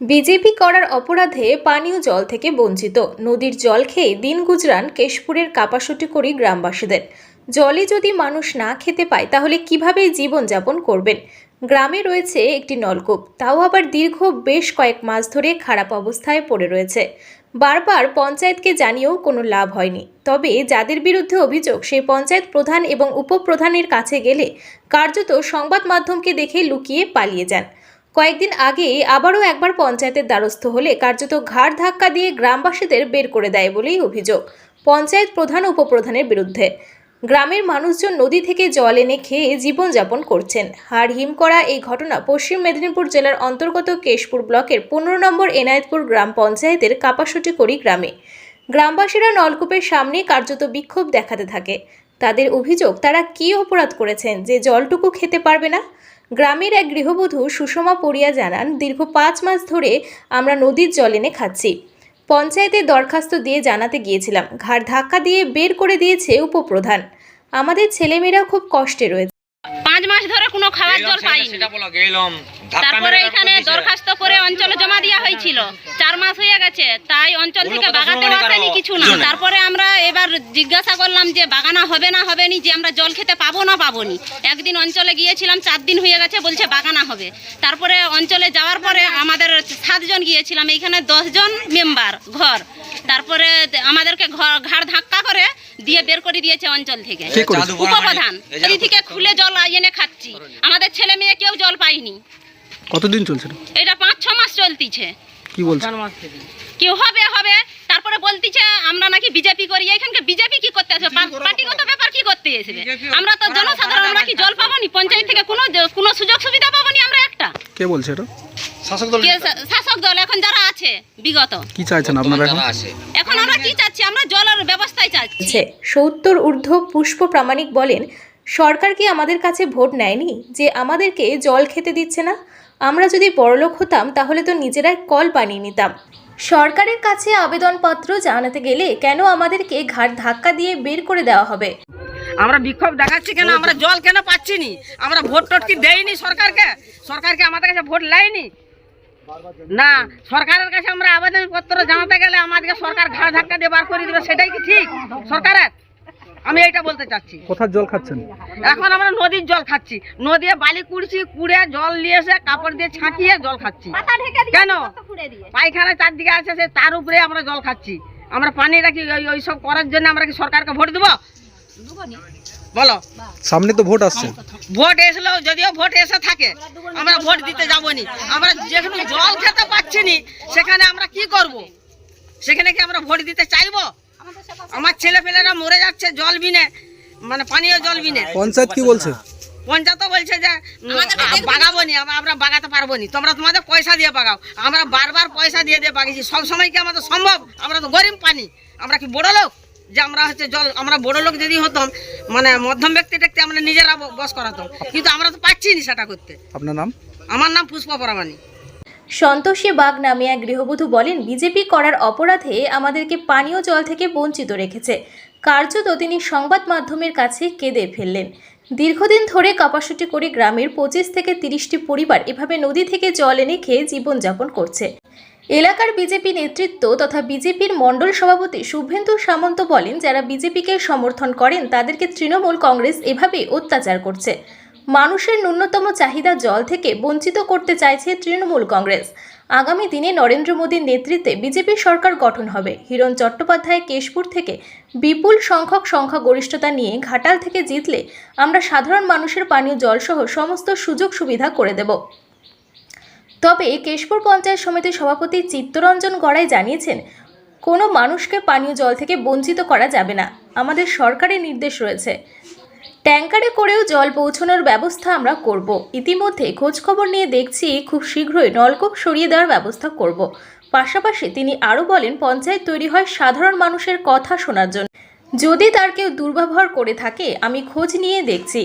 BJP করার অপরাধে পানীয় জল থেকে বঞ্চিত। নদীর জল খেয়ে দিন গুজরান কেশপুরের কাপাসুটি করি গ্রামবাসীদের। জলে যদি মানুষ না খেতে পায়, তাহলে কীভাবে জীবনযাপন করবেন? গ্রামে রয়েছে একটি নলকূপ, তাও আবার দীর্ঘ বেশ কয়েক মাস ধরে খারাপ অবস্থায় পড়ে রয়েছে। বারবার পঞ্চায়েতকে জানিয়েও কোনো লাভ হয়নি। তবে যাদের বিরুদ্ধে অভিযোগ, সেই পঞ্চায়েত প্রধান এবং উপপ্রধানের কাছে গেলে কার্যত সংবাদ মাধ্যমকে দেখে লুকিয়ে পালিয়ে যান। কয়েকদিন আগে আবারও একবার পঞ্চায়েতের দ্বারস্থ হলে কার্যত ঘাড় ধাক্কা দিয়ে গ্রামবাসীদের বের করে দেয় বলেই অভিযোগ পঞ্চায়েত প্রধান উপপ্রধানের বিরুদ্ধে। গ্রামের মানুষজন নদী থেকে জল এনে খেয়ে জীবনযাপন করছেন। হাড় হিম করা এই ঘটনা পশ্চিম মেদিনীপুর জেলার অন্তর্গত কেশপুর ব্লকের পনেরো নম্বর এনায়েতপুর গ্রাম পঞ্চায়েতের কাপাসুটিকড়ি গ্রামে। গ্রামবাসীরা নলকূপের সামনে কার্যত বিক্ষোভ দেখাতে থাকে। তাদের অভিযোগ, তারা কী অপরাধ করেছেন? যে জলটুকু খেতে পারবে না? গ্রামের এক গৃহবধূ সুষমা পড়িয়া জানান, দীর্ঘ পাঁচ মাস ধরে আমরা নদীর জল এনে খাচ্ছি। পঞ্চায়েতে দরখাস্ত দিয়ে জানাতে গিয়েছিলাম। ঘাড় ধাক্কা দিয়ে বের করে দিয়েছে উপপ্রধান। আমাদের ছেলেমেয়েরা খুব কষ্টে রয়েছে। ধরে কোনো খাবার জল পাইনি। তারপরে এখানে দরখাস্ত করে অঞ্চলে জমা দেওয়া হয়েছিল। চার মাস হয়ে গেছে। তাই অঞ্চল থেকে বাগাতে আসেনি কিছু না। না। তারপরে আমরা এবার জিজ্ঞাসা করলাম যে বাগানা হবে না হবে নি যে আমরা জল খেতে পাবো না পাবো নি। একদিন অঞ্চলে গিয়েছিলাম চার দিন হয়ে গেছে বলছে বাগানা হবে। তারপরে অঞ্চলে যাওয়ার পরে আমাদের সাতজন গিয়েছিলাম। এইখানে দশজন মেম্বার ঘর। তারপরে আমাদেরকে ঘর ঘাড় ধাক্কা করে দিয়ে বের করে দিয়েছে অঞ্চল থেকে। কে উপপ্রধান। এই থেকে খুলে জল এনে খাচ্ছি। আমাদের ছেলে মেয়ে কেউ জল পাইনি কতদিন চলছে এটা? এটা পাঁচ ছ মাস চলতিছে। কি বলছেন কেউ হবে হবে? তারপরে বলতিছে আমরা নাকি বিজেপি করি এখানকে বিজেপি কি করতে আসবে? পা- পার্টিগত ব্যাপার কি করতে আসবে আমরা তো জনসাধারণ আমরা কি জল পাবো নি পঞ্চায়েত থেকে কোনো কোনো সুযোগ সুবিধা পাবো নি আমরা একটা? কে বলছে এটা? শাসক দল শাসক দল এখন যারা আছে বিগত। কি চাইছেন আপনারা এখন? আছে। এখন আমরা কি চাচ্ছি? আমরা জলের ব্যবস্থায় চাচ্ছি। আছে সত্তর ঊর্ধ্ব পুষ্প প্রামাণিক বলেন সরকার কি আমাদের কাছে ভোট নেয়নি যে আমাদেরকে জল খেতে দিচ্ছে না? আমরা যদি বড়লোক হতাম তাহলে তো নিজেরাই কল বানিয়ে নিতাম। সরকারের কাছে আবেদনপত্র জানাতে গেলে কেন আমাদেরকে ঘাট ধাক্কা দিয়ে বের করে দেওয়া হবে? আমরা বিক্ষোভ দেখাচ্ছি কেন? আমরা জল কেন পাচ্ছি নি আমরা ভোট টোট কি দেইনি সরকারকে? সরকারকে আমাদের কাছে ভোট লাইনি? না, সরকারের কাছে আমরা আবেদনপত্র জানাতে গেলে আমাদেরকে সরকার ঘাড় ধাক্কা দিয়ে বার করে দেবে, সেটাই কি ঠিক? সরকারের? আমি এইটা বলতে চাচ্ছি। কোথার জল খাচ্ছেন? এখন আমরা নদীর জল খাচ্ছি। নদী বালি কুড়ছি কুড়ে জল নিয়ে এসে কাপড় দিয়ে ছাঁকিয়ে জল খাচ্ছি। কেন? পায়খানা চারদিকে আছে সে তার উপরে আমরা জল খাচ্ছি। আমরা পানি রাখি ওই ওই সব করার জন্য আমরা কি সরকারকে ভোট দেবো? বলো। সামনে তো ভোট আসছে। ভোট এসলেও যদিও ভোট এসে থাকে আমরা ভোট দিতে যাব নি আমরা যেখানে জল খেতে পাচ্ছি নি সেখানে আমরা কি করব? সেখানে কি আমরা ভোট দিতে চাইব? আমার ছেলে পেলেরা মরে যাচ্ছে জল বিনে। মানে পানীয় জল বিনে। পঞ্চায়েত কি বলছে? পঞ্চায়েত বলছে যে বাগাবো নি আমরা বাগাতে পারব নি। তোমরা তোমাদের পয়সা দিয়ে বাগাও। আমরা বারবার পয়সা দিয়ে দিয়ে বাগিয়েছি। সব সময় কি আমাদের সম্ভব? আমরা তো গরিব পানি আমরা কি বড় লোক? যে আমরা হচ্ছে জল আমরা বড় লোক যদি হতাম মানে মধ্যম ব্যক্তি ট্যাক্তি আমরা নিজেরা বস করাতাম। কিন্তু আমরা তো পাচ্ছি না সেটা করতে। আপনার নাম? আমার নাম পুষ্পা পরামানি। সন্তোষী বাগ নামে এক গৃহবধূ বলেন, বিজেপি করার অপরাধে আমাদেরকে পানীয় জল থেকে বঞ্চিত রেখেছে। কার্যত তিনি সংবাদ মাধ্যমের কাছে কেঁদে ফেললেন। দীর্ঘদিন ধরে কাপাসুটি করে গ্রামের পঁচিশ থেকে তিরিশটি পরিবার এভাবে নদী থেকে জল এনে খেয়ে জীবনযাপন করছে। এলাকার বিজেপি নেতৃত্ব তথা বিজেপির মণ্ডল সভাপতি শুভেন্দু সামন্ত বলেন, যারা বিজেপিকে সমর্থন করেন, তাদেরকে তৃণমূল কংগ্রেস এভাবে অত্যাচার করছে। মানুষের ন্যূনতম চাহিদা জল থেকে বঞ্চিত করতে চাইছে তৃণমূল কংগ্রেস। আগামী দিনে নরেন্দ্র মোদীর নেতৃত্বে বিজেপি সরকার গঠন হবে। হিরণ চট্টোপাধ্যায় কেশপুর থেকে বিপুল সংখ্যক সংখ্যাগরিষ্ঠতা নিয়ে ঘাটাল থেকে জিতলে আমরা সাধারণ মানুষের পানীয় জলসহ সমস্ত সুযোগ সুবিধা করে দেব। তবে কেশপুর পঞ্চায়েত সমিতির সভাপতি চিত্তরঞ্জন গড়াই জানিয়েছেন, কোনো মানুষকে পানীয় জল থেকে বঞ্চিত করা যাবে না। আমাদের সরকারের নির্দেশ রয়েছে। ট্যাঙ্কারে করেও জল পৌঁছানোর ব্যবস্থা আমরা করব। ইতিমধ্যে খোঁজখবর নিয়ে দেখছি খুব শীঘ্রই নলকূপ সরিয়ে দেওয়ার ব্যবস্থা করব। পাশাপাশি তিনি আরও বলেন, পঞ্চায়েত তৈরি হয় সাধারণ মানুষের কথা শোনার জন্য। যদি তার কেউ দুর্ব্যবহার করে থাকে, আমি খোঁজ নিয়ে দেখছি।